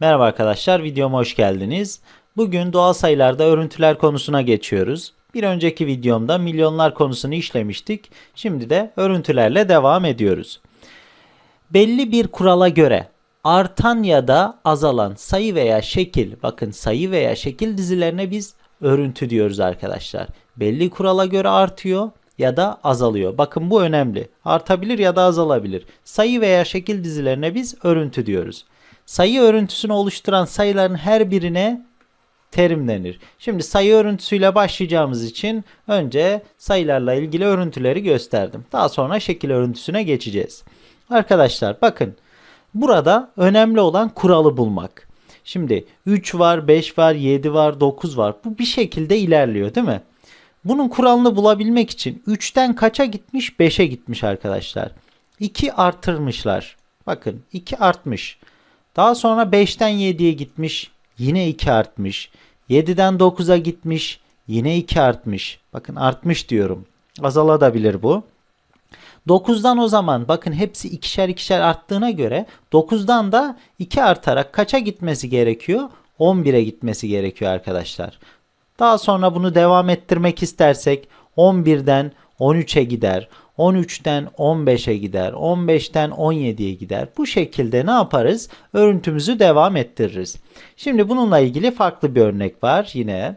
Merhaba arkadaşlar, videoma hoş geldiniz. Bugün doğal sayılarda örüntüler konusuna geçiyoruz. Bir önceki videomda milyonlar konusunu işlemiştik. Şimdi de örüntülerle devam ediyoruz. Belli bir kurala göre artan ya da azalan sayı veya şekil, bakın sayı veya şekil dizilerine biz örüntü diyoruz arkadaşlar. Belli kurala göre artıyor ya da azalıyor. Bakın bu önemli. Artabilir ya da azalabilir. Sayı veya şekil dizilerine biz örüntü diyoruz. Sayı örüntüsünü oluşturan sayıların her birine terim denir. Şimdi sayı örüntüsüyle başlayacağımız için önce sayılarla ilgili örüntüleri gösterdim. Daha sonra şekil örüntüsüne geçeceğiz. Arkadaşlar bakın burada önemli olan kuralı bulmak. Şimdi 3 var, 5 var, 7 var, 9 var. Bu bir şekilde ilerliyor değil mi? Bunun kuralını bulabilmek için 3'ten kaça gitmiş? 5'e gitmiş arkadaşlar. 2 artırmışlar. Bakın 2 artmış. Daha sonra 5'ten 7'ye gitmiş. Yine 2 artmış. 7'den 9'a gitmiş. Yine 2 artmış. Bakın artmış diyorum. Azalabilir bu. 9'dan o zaman bakın hepsi ikişer ikişer arttığına göre 9'dan da 2 artarak kaça gitmesi gerekiyor? 11'e gitmesi gerekiyor arkadaşlar. Daha sonra bunu devam ettirmek istersek 11'den 13'e gider. 13'ten 15'e gider. 15'ten 17'ye gider. Bu şekilde ne yaparız? Örüntümüzü devam ettiririz. Şimdi bununla ilgili farklı bir örnek var yine.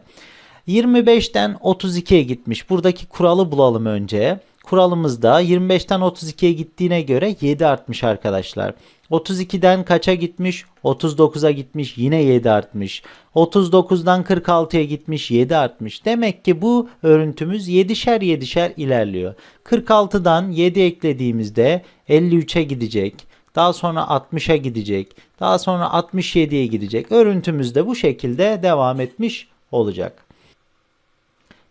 25'ten 32'ye gitmiş. Buradaki kuralı bulalım önce. Kuralımızda 25'ten 32'ye gittiğine göre 7 artmış arkadaşlar. 32'den kaça gitmiş? 39'a gitmiş. Yine 7 artmış. 39'dan 46'ya gitmiş. 7 artmış. Demek ki bu örüntümüz 7'şer 7'şer ilerliyor. 46'dan 7 eklediğimizde 53'e gidecek. Daha sonra 60'a gidecek. Daha sonra 67'ye gidecek. Örüntümüz de bu şekilde devam etmiş olacak.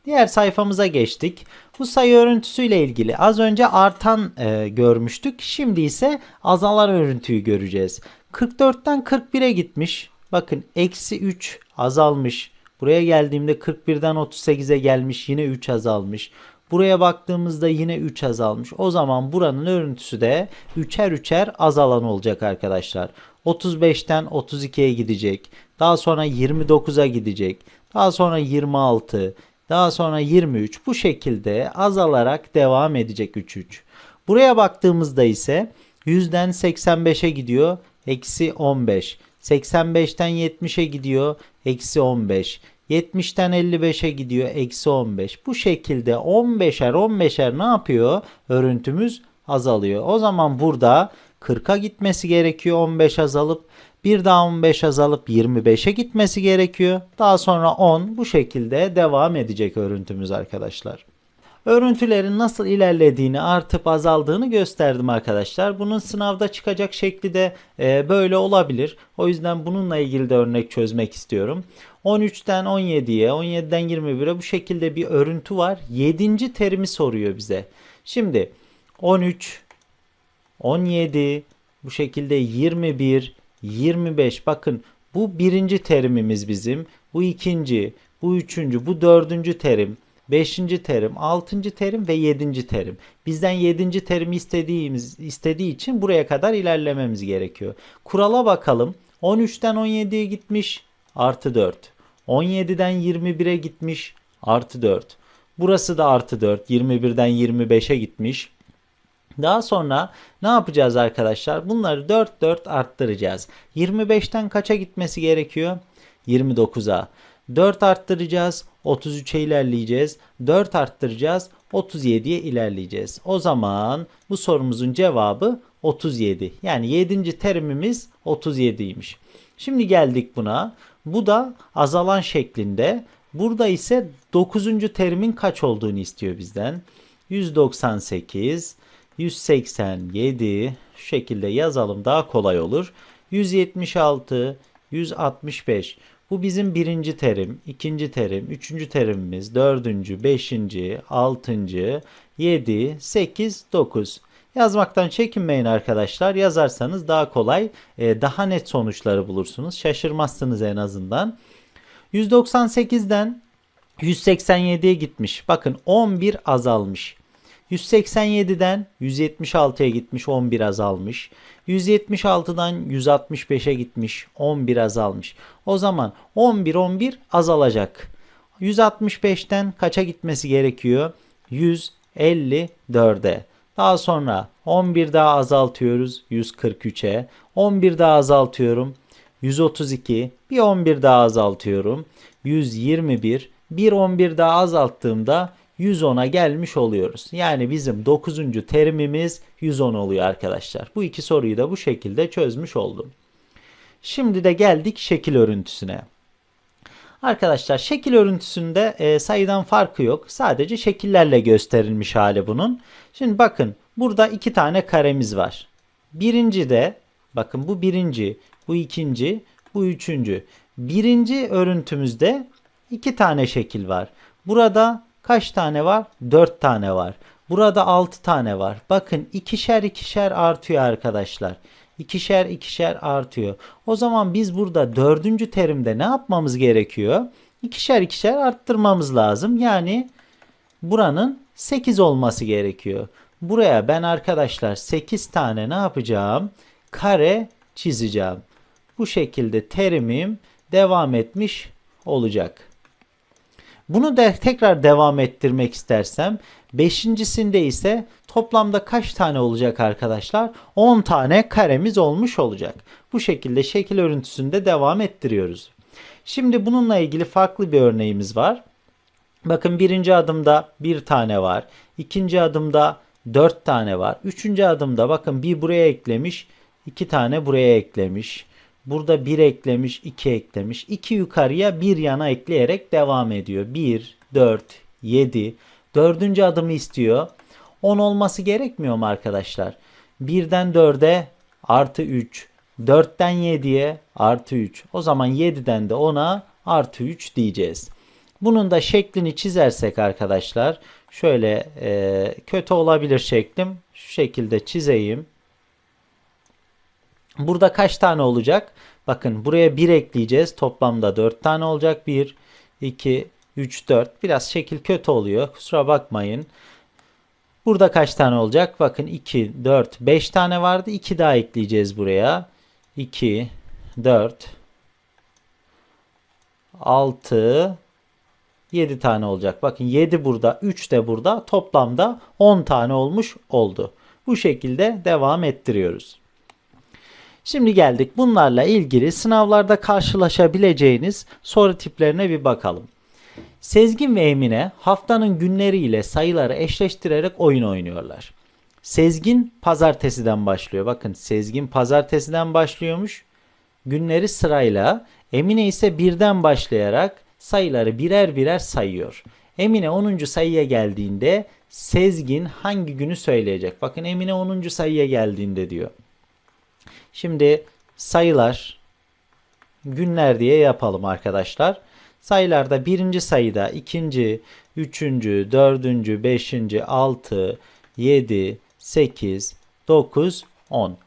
Diğer sayfamıza geçtik. Bu sayı örüntüsüyle ilgili az önce artan e, görmüştük. Şimdi ise azalan örüntüyü göreceğiz. 44'ten 41'e gitmiş. Bakın eksi 3 azalmış. Buraya geldiğimde 41'den 38'e gelmiş. Yine 3 azalmış. Buraya baktığımızda yine 3 azalmış. O zaman buranın örüntüsü de 3'er 3'er azalan olacak arkadaşlar. 35'ten 32'ye gidecek. Daha sonra 29'a gidecek. Daha sonra 26, daha sonra 23 bu şekilde azalarak devam edecek 3 3. Buraya baktığımızda ise 100'den 85'e gidiyor. Eksi 15. 85'ten 70'e gidiyor. Eksi 15. 70'ten 55'e gidiyor. Eksi 15. Bu şekilde 15'er 15'er ne yapıyor? Örüntümüz azalıyor. O zaman burada 40'a gitmesi gerekiyor 15 azalıp bir daha 15 azalıp 25'e gitmesi gerekiyor. Daha sonra 10 bu şekilde devam edecek örüntümüz arkadaşlar. Örüntülerin nasıl ilerlediğini artıp azaldığını gösterdim arkadaşlar. Bunun sınavda çıkacak şekli de e, böyle olabilir. O yüzden bununla ilgili de örnek çözmek istiyorum. 13'ten 17'ye, 17'den 21'e bu şekilde bir örüntü var. 7. terimi soruyor bize. Şimdi 13, 17, bu şekilde 21, 25 bakın bu birinci terimimiz bizim. Bu ikinci, bu üçüncü, bu dördüncü terim. Beşinci terim, altıncı terim ve yedinci terim. Bizden yedinci terimi istediğimiz istediği için buraya kadar ilerlememiz gerekiyor. Kurala bakalım. 13'ten 17'ye gitmiş artı 4. 17'den 21'e gitmiş artı 4. Burası da artı 4. 21'den 25'e gitmiş daha sonra ne yapacağız arkadaşlar? Bunları 4 4 arttıracağız. 25'ten kaça gitmesi gerekiyor? 29'a. 4 arttıracağız. 33'e ilerleyeceğiz. 4 arttıracağız. 37'ye ilerleyeceğiz. O zaman bu sorumuzun cevabı 37. Yani 7. terimimiz 37'ymiş. Şimdi geldik buna. Bu da azalan şeklinde. Burada ise 9. terimin kaç olduğunu istiyor bizden. 198 187 şu şekilde yazalım daha kolay olur. 176, 165 bu bizim birinci terim, ikinci terim, üçüncü terimimiz, dördüncü, beşinci, altıncı, yedi, sekiz, dokuz. Yazmaktan çekinmeyin arkadaşlar. Yazarsanız daha kolay, e, daha net sonuçları bulursunuz. Şaşırmazsınız en azından. 198'den 187'ye gitmiş. Bakın 11 azalmış. 187'den 176'ya gitmiş 11 azalmış. 176'dan 165'e gitmiş 11 azalmış. O zaman 11 11 azalacak. 165'ten kaça gitmesi gerekiyor? 154'e. Daha sonra 11 daha azaltıyoruz 143'e. 11 daha azaltıyorum 132. Bir 11 daha azaltıyorum 121. Bir 11 daha azalttığımda 110'a gelmiş oluyoruz. Yani bizim 9. terimimiz 110 oluyor arkadaşlar. Bu iki soruyu da bu şekilde çözmüş oldum. Şimdi de geldik şekil örüntüsüne. Arkadaşlar şekil örüntüsünde e, sayıdan farkı yok. Sadece şekillerle gösterilmiş hali bunun. Şimdi bakın burada iki tane karemiz var. Birinci de bakın bu birinci, bu ikinci, bu üçüncü. Birinci örüntümüzde iki tane şekil var. Burada kaç tane var? Dört tane var. Burada altı tane var. Bakın ikişer ikişer artıyor arkadaşlar. İkişer ikişer artıyor. O zaman biz burada dördüncü terimde ne yapmamız gerekiyor? İkişer ikişer arttırmamız lazım. Yani buranın 8 olması gerekiyor. Buraya ben arkadaşlar 8 tane ne yapacağım? Kare çizeceğim. Bu şekilde terimim devam etmiş olacak. Bunu da tekrar devam ettirmek istersem beşincisinde ise toplamda kaç tane olacak arkadaşlar? 10 tane karemiz olmuş olacak. Bu şekilde şekil örüntüsünde devam ettiriyoruz. Şimdi bununla ilgili farklı bir örneğimiz var. Bakın birinci adımda bir tane var. ikinci adımda dört tane var. Üçüncü adımda bakın bir buraya eklemiş. iki tane buraya eklemiş. Burada 1 eklemiş, 2 eklemiş. 2 yukarıya bir yana ekleyerek devam ediyor. 1, 4, 7. Dördüncü adımı istiyor. 10 olması gerekmiyor mu arkadaşlar? 1'den 4'e artı 3. 4'ten 7'ye artı 3. O zaman 7'den de 10'a artı 3 diyeceğiz. Bunun da şeklini çizersek arkadaşlar şöyle e, kötü olabilir şeklim. Şu şekilde çizeyim. Burada kaç tane olacak? Bakın buraya 1 ekleyeceğiz. Toplamda 4 tane olacak. 1, 2, 3, 4. Biraz şekil kötü oluyor. Kusura bakmayın. Burada kaç tane olacak? Bakın 2, 4, 5 tane vardı. 2 daha ekleyeceğiz buraya. 2, 4, 6, 7 tane olacak. Bakın 7 burada, 3 de burada. Toplamda 10 tane olmuş oldu. Bu şekilde devam ettiriyoruz. Şimdi geldik bunlarla ilgili sınavlarda karşılaşabileceğiniz soru tiplerine bir bakalım. Sezgin ve Emine haftanın günleriyle sayıları eşleştirerek oyun oynuyorlar. Sezgin pazartesiden başlıyor. Bakın Sezgin pazartesiden başlıyormuş. Günleri sırayla Emine ise birden başlayarak sayıları birer birer sayıyor. Emine 10. sayıya geldiğinde Sezgin hangi günü söyleyecek? Bakın Emine 10. sayıya geldiğinde diyor. Şimdi sayılar günler diye yapalım arkadaşlar. Sayılarda birinci sayıda ikinci, üçüncü, dördüncü, beşinci, altı, yedi, sekiz, dokuz, on.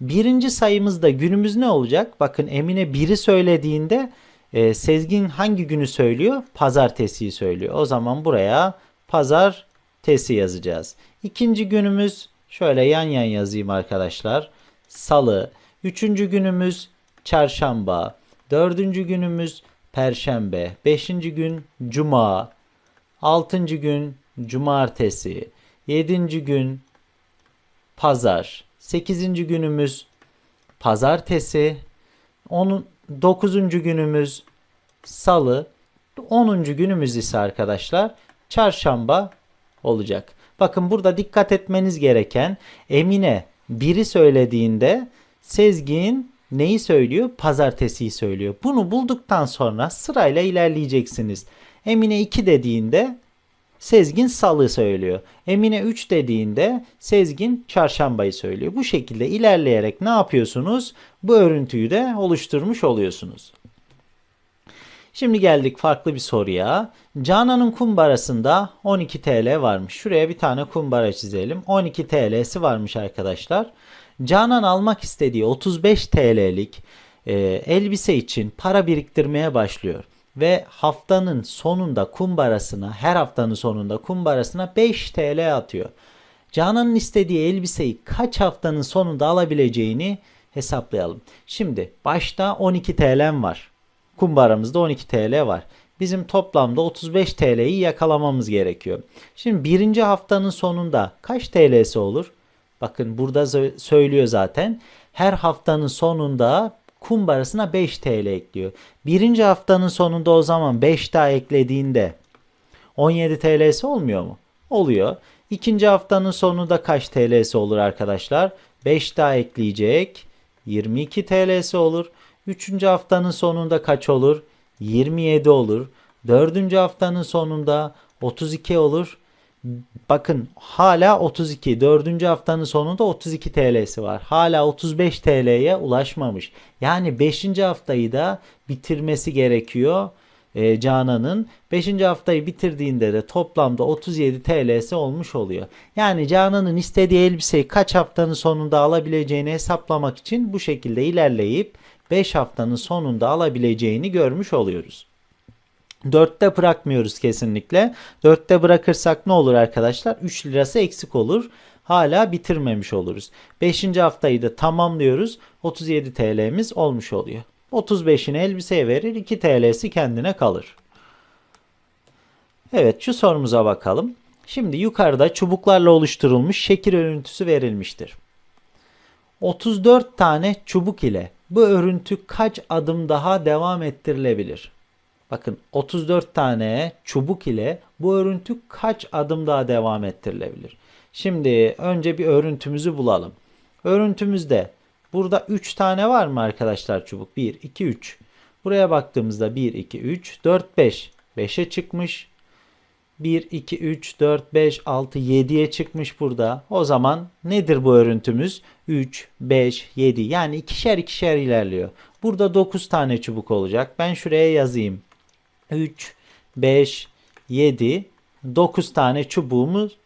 Birinci sayımızda günümüz ne olacak? Bakın Emine biri söylediğinde e, Sezgin hangi günü söylüyor? Pazartesiyi söylüyor. O zaman buraya pazartesi yazacağız. İkinci günümüz şöyle yan yan yazayım arkadaşlar salı. Üçüncü günümüz çarşamba. Dördüncü günümüz perşembe. Beşinci gün cuma. Altıncı gün cumartesi. Yedinci gün pazar. Sekizinci günümüz pazartesi. On, dokuzuncu günümüz salı. Onuncu günümüz ise arkadaşlar çarşamba olacak. Bakın burada dikkat etmeniz gereken Emine biri söylediğinde Sezgin neyi söylüyor? Pazartesiyi söylüyor. Bunu bulduktan sonra sırayla ilerleyeceksiniz. Emine 2 dediğinde Sezgin salı söylüyor. Emine 3 dediğinde Sezgin çarşambayı söylüyor. Bu şekilde ilerleyerek ne yapıyorsunuz? Bu örüntüyü de oluşturmuş oluyorsunuz. Şimdi geldik farklı bir soruya. Canan'ın kumbarasında 12 TL varmış. Şuraya bir tane kumbara çizelim. 12 TL'si varmış arkadaşlar. Canan almak istediği 35 TL'lik e, elbise için para biriktirmeye başlıyor. Ve haftanın sonunda kumbarasına, her haftanın sonunda kumbarasına 5 TL atıyor. Canan'ın istediği elbiseyi kaç haftanın sonunda alabileceğini hesaplayalım. Şimdi başta 12 TL'm var. Kumbaramızda 12 TL var. Bizim toplamda 35 TL'yi yakalamamız gerekiyor. Şimdi birinci haftanın sonunda kaç TL'si olur? Bakın burada söylüyor zaten. Her haftanın sonunda kumbarasına 5 TL ekliyor. Birinci haftanın sonunda o zaman 5 daha eklediğinde 17 TL'si olmuyor mu? Oluyor. İkinci haftanın sonunda kaç TL'si olur arkadaşlar? 5 daha ekleyecek. 22 TL'si olur. Üçüncü haftanın sonunda kaç olur? 27 olur. Dördüncü haftanın sonunda 32 olur. Bakın hala 32. Dördüncü haftanın sonunda 32 TL'si var. Hala 35 TL'ye ulaşmamış. Yani 5. haftayı da bitirmesi gerekiyor e, Canan'ın. 5. haftayı bitirdiğinde de toplamda 37 TL'si olmuş oluyor. Yani Canan'ın istediği elbiseyi kaç haftanın sonunda alabileceğini hesaplamak için bu şekilde ilerleyip 5 haftanın sonunda alabileceğini görmüş oluyoruz. 4'te bırakmıyoruz kesinlikle. 4'te bırakırsak ne olur arkadaşlar? 3 lirası eksik olur. Hala bitirmemiş oluruz. 5. haftayı da tamamlıyoruz. 37 TL'miz olmuş oluyor. 35'ini elbiseye verir. 2 TL'si kendine kalır. Evet şu sorumuza bakalım. Şimdi yukarıda çubuklarla oluşturulmuş şekil örüntüsü verilmiştir. 34 tane çubuk ile bu örüntü kaç adım daha devam ettirilebilir? Bakın 34 tane çubuk ile bu örüntü kaç adım daha devam ettirilebilir? Şimdi önce bir örüntümüzü bulalım. Örüntümüzde burada 3 tane var mı arkadaşlar çubuk? 1, 2, 3. Buraya baktığımızda 1, 2, 3, 4, 5. 5'e çıkmış. 1, 2, 3, 4, 5, 6, 7'ye çıkmış burada. O zaman nedir bu örüntümüz? 3, 5, 7 yani ikişer ikişer ilerliyor. Burada 9 tane çubuk olacak. Ben şuraya yazayım. 3, 5, 7, 9 tane çubuğumuz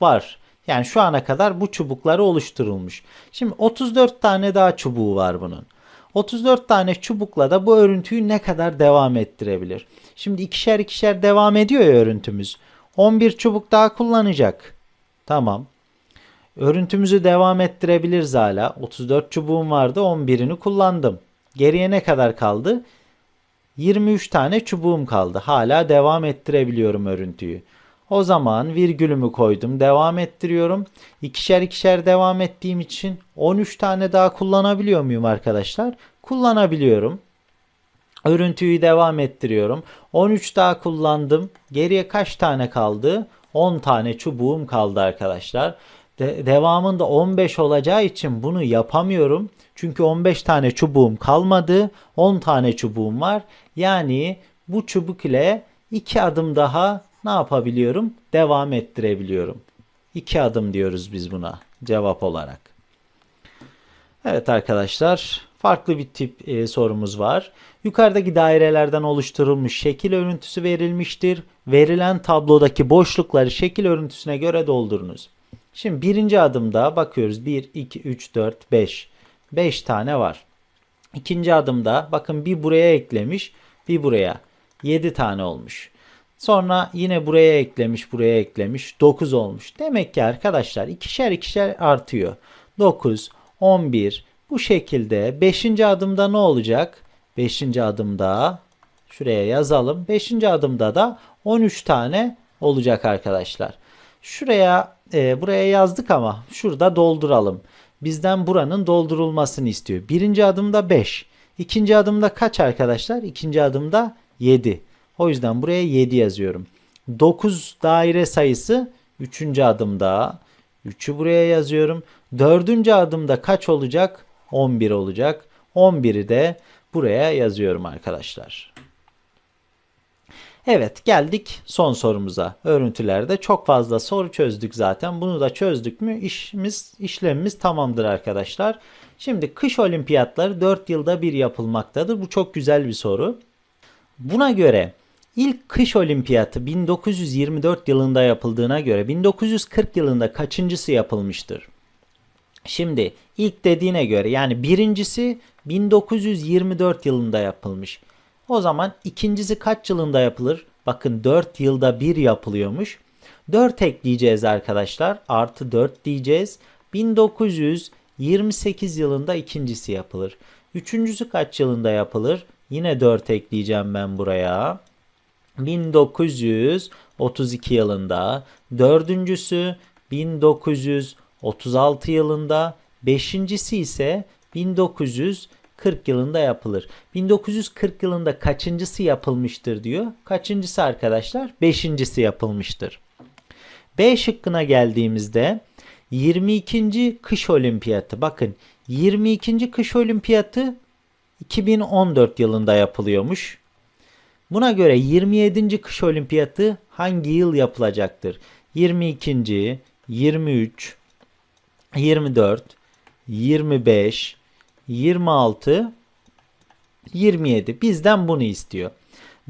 var. Yani şu ana kadar bu çubukları oluşturulmuş. Şimdi 34 tane daha çubuğu var bunun. 34 tane çubukla da bu örüntüyü ne kadar devam ettirebilir? Şimdi ikişer ikişer devam ediyor ya örüntümüz. 11 çubuk daha kullanacak. Tamam. Örüntümüzü devam ettirebiliriz hala. 34 çubuğum vardı 11'ini kullandım. Geriye ne kadar kaldı? 23 tane çubuğum kaldı. Hala devam ettirebiliyorum örüntüyü. O zaman virgülümü koydum. Devam ettiriyorum. İkişer ikişer devam ettiğim için 13 tane daha kullanabiliyor muyum arkadaşlar? Kullanabiliyorum. Örüntüyü devam ettiriyorum. 13 daha kullandım. Geriye kaç tane kaldı? 10 tane çubuğum kaldı arkadaşlar. De- devamında 15 olacağı için bunu yapamıyorum. Çünkü 15 tane çubuğum kalmadı. 10 tane çubuğum var. Yani bu çubuk ile 2 adım daha ne yapabiliyorum? Devam ettirebiliyorum. 2 adım diyoruz biz buna cevap olarak. Evet arkadaşlar farklı bir tip e, sorumuz var. Yukarıdaki dairelerden oluşturulmuş şekil örüntüsü verilmiştir. Verilen tablodaki boşlukları şekil örüntüsüne göre doldurunuz. Şimdi birinci adımda bakıyoruz 1, 2, 3, 4, 5. 5 tane var. İkinci adımda bakın bir buraya eklemiş bir buraya. 7 tane olmuş. Sonra yine buraya eklemiş buraya eklemiş 9 olmuş. Demek ki arkadaşlar ikişer ikişer artıyor. 9, 11 bu şekilde 5. adımda ne olacak? 5. adımda şuraya yazalım. 5. adımda da 13 tane olacak arkadaşlar. Şuraya e, buraya yazdık ama şurada dolduralım. Bizden buranın doldurulmasını istiyor. Birinci adımda 5. İkinci adımda kaç arkadaşlar? İkinci adımda 7. O yüzden buraya 7 yazıyorum. 9 daire sayısı 3. adımda. 3'ü buraya yazıyorum. 4. adımda kaç olacak? 11 olacak. 11'i de buraya yazıyorum arkadaşlar. Evet geldik son sorumuza. Örüntülerde çok fazla soru çözdük zaten. Bunu da çözdük mü işimiz işlemimiz tamamdır arkadaşlar. Şimdi kış olimpiyatları 4 yılda bir yapılmaktadır. Bu çok güzel bir soru. Buna göre ilk kış olimpiyatı 1924 yılında yapıldığına göre 1940 yılında kaçıncısı yapılmıştır? Şimdi ilk dediğine göre yani birincisi 1924 yılında yapılmış. O zaman ikincisi kaç yılında yapılır? Bakın 4 yılda bir yapılıyormuş. 4 ekleyeceğiz arkadaşlar. Artı 4 diyeceğiz. 1928 yılında ikincisi yapılır. Üçüncüsü kaç yılında yapılır? Yine 4 ekleyeceğim ben buraya. 1932 yılında. Dördüncüsü 1936 yılında. Beşincisi ise 1940 yılında yapılır. 1940 yılında kaçıncısı yapılmıştır diyor. Kaçıncısı arkadaşlar? Beşincisi yapılmıştır. B şıkkına geldiğimizde 22. kış olimpiyatı. Bakın 22. kış olimpiyatı 2014 yılında yapılıyormuş. Buna göre 27. kış olimpiyatı hangi yıl yapılacaktır? 22. 23 24 25 26 27 bizden bunu istiyor.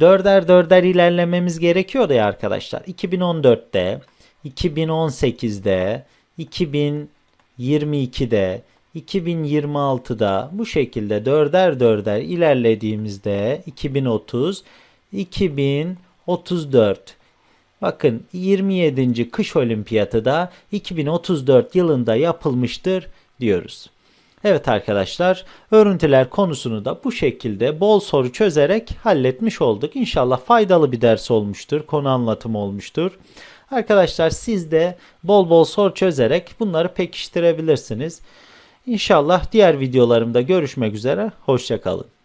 Dörder dörder ilerlememiz gerekiyor ya arkadaşlar. 2014'te, 2018'de, 2022'de, 2026'da bu şekilde dörder dörder ilerlediğimizde 2030, 2034 Bakın 27. kış olimpiyatı da 2034 yılında yapılmıştır diyoruz. Evet arkadaşlar, örüntüler konusunu da bu şekilde bol soru çözerek halletmiş olduk. İnşallah faydalı bir ders olmuştur, konu anlatımı olmuştur. Arkadaşlar siz de bol bol soru çözerek bunları pekiştirebilirsiniz. İnşallah diğer videolarımda görüşmek üzere, hoşçakalın.